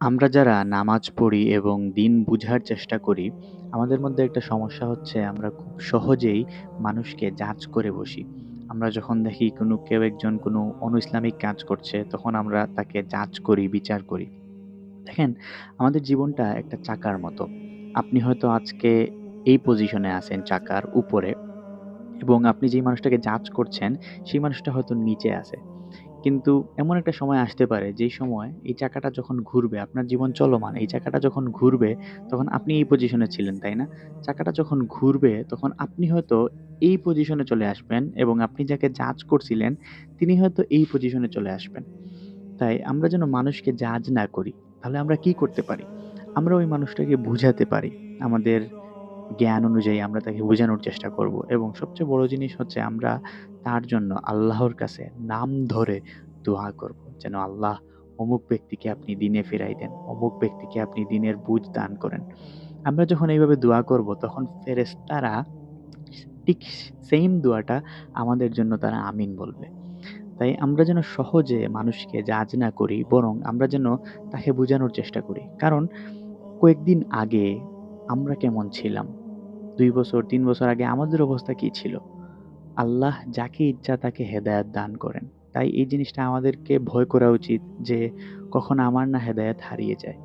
আমরা যারা নামাজ পড়ি এবং দিন বুঝার চেষ্টা করি, আমাদের মধ্যে একটা সমস্যা হচ্ছে আমরা খুব সহজেই মানুষকে জাজ করে বসি। আমরা যখন দেখি কোনো কেউ একজন কোনো অনু-ইসলামিক কাজ করছে, তখন আমরা তাকে জাজ করি, বিচার করি। দেখেন, আমাদের জীবনটা একটা চাকার মতো। আপনি হয়তো আজকে এই পজিশনে আছেন চাকার উপরে এবং আপনি যেই মানুষটাকে জাজ করছেন, সেই মানুষটা হয়তো নিচে আছে। কিন্তু এমন একটা সময় আসতে পারে যেই সময় এই চাকাটা যখন ঘুরবে, আপনার জীবন চলমান, এই চাকাটা যখন ঘুরবে তখন আপনি এই পজিশনে ছিলেন, তাই না? চাকাটা যখন ঘুরবে তখন আপনি হয়তো এই পজিশনে চলে আসবেন এবং আপনি যাকে জাজ করছিলেন তিনি হয়তো এই পজিশনে চলে আসবেন। তাই আমরা যেন মানুষকে জাজ না করি। তাহলে আমরা কি করতে পারি? আমরা ওই মানুষটাকে বুঝাতে পারি। আমাদের জ্ঞান অনুযায়ী আমরা তাকে বোঝানোর চেষ্টা করব এবং সবচেয়ে বড় জিনিস হচ্ছে আমরা তার জন্য আল্লাহর কাছে নাম ধরে দোয়া করব। যেন আল্লাহ অমুক ব্যক্তিকে আপনি দিনে ফিরাই দেন, অমুক ব্যক্তিকে আপনি দিনের বুঝ দান করেন। আমরা যখন এইভাবে দোয়া করব তখন ফেরেশতারা ঠিক সেইম দোয়াটা আমাদের জন্য তারা আমিন বলবে। তাই আমরা যেন সহজে মানুষকে জাজ না করি বরং আমরা যেন তাকে বোঝানোর চেষ্টা করি। কারণ কয়েকদিন আগে আমরা কেমন ছিলাম? দুই বছর, তিন বছর আগে আমাদের অবস্থা কি ছিল? আল্লাহ যাকে ইচ্ছা তাকে হেদায়েত দান করেন। তাই এই জিনিসটা আমাদেরকে ভয় করা উচিত যে কখন আমার না হেদায়েত হারিয়ে যায়।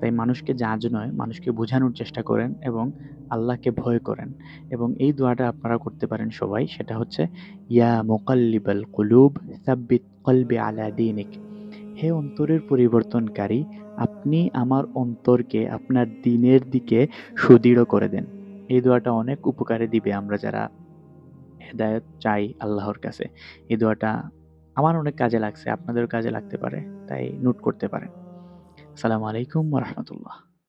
তাই মানুষকে জাজ নয়, মানুষকে বোঝানোর চেষ্টা করেন এবং আল্লাহকে ভয় করেন। এবং এই দোয়াটা আপনারা করতে পারেন সবাই। সেটা হচ্ছে ইয়া মুকাল্লিবাল কুলুব সাব্বিত কলবি আলা দীনিক। হে অন্তরের পরিবর্তনকারী, আপনি আমার অন্তরকে আপনার দিনের দিকে সুদৃঢ় করে দেন। এই দোয়াটা অনেক উপকারে দিবে আমরা যারা হেদায়েত চাই আল্লাহর কাছে। এই দোয়াটা আমার অনেক কাজে লাগছে, আপনাদেরও কাজে লাগতে পারে। তাই নোট করতে পারেন। আসসালামু আলাইকুম রাহমাতুল্লাহ।